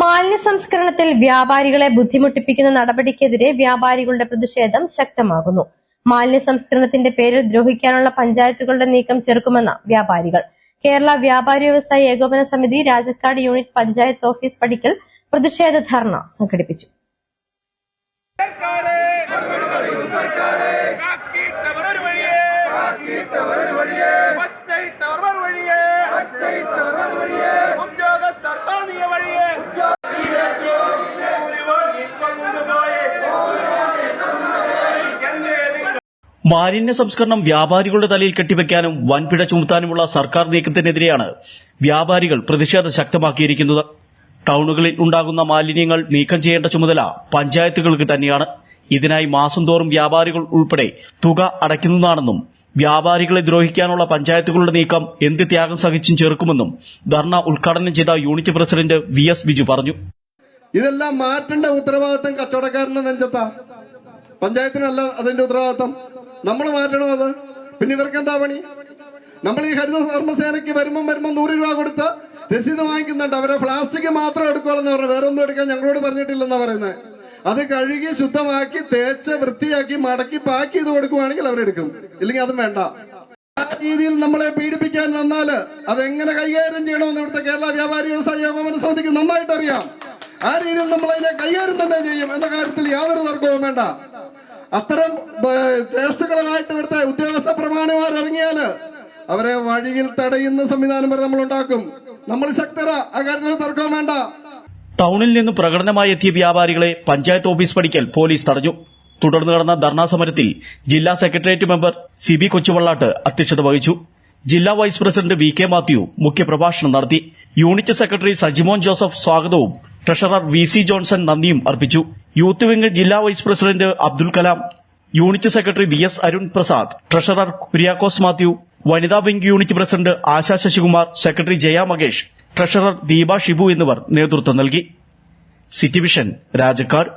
മാലിന്യ സംസ്കരണത്തിൽ വ്യാപാരികളെ ബുദ്ധിമുട്ടിപ്പിക്കുന്ന നടപടിക്കെതിരെ വ്യാപാരികളുടെ പ്രതിഷേധം ശക്തമാകുന്നു. മാലിന്യ സംസ്കരണത്തിന്റെ പേരിൽ ദ്രോഹിക്കാനുള്ള പഞ്ചായത്തുകളുടെ നീക്കം ചെറുക്കുമെന്ന വ്യാപാരികൾ. കേരള വ്യാപാരി വ്യവസായ ഏകോപന സമിതി രാജക്കാട് യൂണിറ്റ് പഞ്ചായത്ത് ഓഫീസ് പടിക്കൽ പ്രതിഷേധ ധർണ സംഘടിപ്പിച്ചു. മാലിന്യ സംസ്കരണം വ്യാപാരികളുടെ തലയിൽ കെട്ടിവെക്കാനും വൻപിഴ ചുമത്താനുമുള്ള സർക്കാർ നീക്കത്തിനെതിരെയാണ് വ്യാപാരികൾ പ്രതിഷേധം ശക്തമാക്കിയിരിക്കുന്നത്. ടൗണുകളിൽ ഉണ്ടാകുന്ന മാലിന്യങ്ങൾ നീക്കം ചെയ്യേണ്ട ചുമതല പഞ്ചായത്തുകൾക്ക് തന്നെയാണ്. ഇതിനായി മാസം തോറും വ്യാപാരികൾ ഉൾപ്പെടെ തുക അടയ്ക്കുന്നതാണെന്നും വ്യാപാരികളെ ദ്രോഹിക്കാനുള്ള പഞ്ചായത്തുകളുടെ നീക്കം എന്ത് ത്യാഗം സഹിച്ചും ചെറുക്കുമെന്നും ധർണ ഉദ്ഘാടനം ചെയ്ത unit president V S Biju പറഞ്ഞു. ഇതെല്ലാം മാറ്റേണ്ട ഉത്തരവാദിത്തം കച്ചവടക്കാരന്റെ നെഞ്ചത്താ. പഞ്ചായത്തിനല്ല അതിന്റെ ഉത്തരവാദിത്തം. നമ്മൾ മാറ്റണം അത്? പിന്നെ ഇവർക്ക് എന്താ പണി? നമ്മൾ ഈ ഹരിത കർമ്മസേനയ്ക്ക് വരുമ്പം വരുമ്പം നൂറ് രൂപ കൊടുത്ത് രസീത് വാങ്ങിക്കുന്നുണ്ട്. അവരെ പ്ലാസ്റ്റിക് മാത്രം എടുക്കുകയെന്ന് പറഞ്ഞു വേറെ ഒന്നും എടുക്കാൻ ഞങ്ങളോട് പറഞ്ഞിട്ടില്ലെന്നാ പറയുന്നത് അത് കഴുകി ശുദ്ധമാക്കി തേച്ച് വൃത്തിയാക്കി മടക്കി പാക്ക് ചെയ്ത് കൊടുക്കുവാണെങ്കിൽ അവരെടുക്കും ഇല്ലെങ്കിൽ അതും വേണ്ട. ആ രീതിയിൽ നമ്മളെ പീഡിപ്പിക്കാൻ വന്നാൽ അതെങ്ങനെ കൈകാര്യം ചെയ്യണമെന്ന് ഇവിടുത്തെ കേരള വ്യാപാരി വ്യവസായ ഏകോപന സമിതിക്ക് നന്നായിട്ട് അറിയാം ആ രീതിയിൽ നമ്മൾ അതിനെ കൈകാര്യം തന്നെ ചെയ്യും എന്ന കാര്യത്തിൽ യാതൊരു തർക്കവും വേണ്ട. അത്തരം ചേഷ്ടകളായിട്ട് ഇവിടുത്തെ ഉദ്യോഗസ്ഥ പ്രമാണിമാർ ഇറങ്ങിയാൽ അവരെ വഴിയിൽ തടയുന്ന സംവിധാനം വരെ നമ്മൾ ഉണ്ടാക്കും നമ്മൾ ശക്തര ആ കാര്യത്തിൽ തർക്കവും വേണ്ട. ടൗണിൽ നിന്ന് പ്രകടനമായി എത്തിയ വ്യാപാരികളെ പഞ്ചായത്ത് ഓഫീസ് പടിക്കൽ പോലീസ് തടഞ്ഞു. തുടർന്ന് നടന്ന ധർണാ സമരത്തിൽ ജില്ലാ secretariat member C B Kochuvallatt അധ്യക്ഷത വഹിച്ചു. ജില്ലാ vice president V K Mathew മുഖ്യപ്രഭാഷണം നടത്തി. യൂണിറ്റ് സെക്രട്ടറി സജിമോൻ ജോസഫ് സ്വാഗതവും ട്രഷറർ വി സി ജോൺസൺ നന്ദിയും അർപ്പിച്ചു. യൂത്ത് വിംഗ് ജില്ലാ vice president Abdul Kalam unit secretary V S Arun Prasad treasurer Kuriakose Mathew വനിതാ wing unit president Asha Sasikumar secretary Jaya Makesh treasurer Deepa Shibu എന്നിവർ നേതൃത്വം നൽകി. City Vision Rajakkad.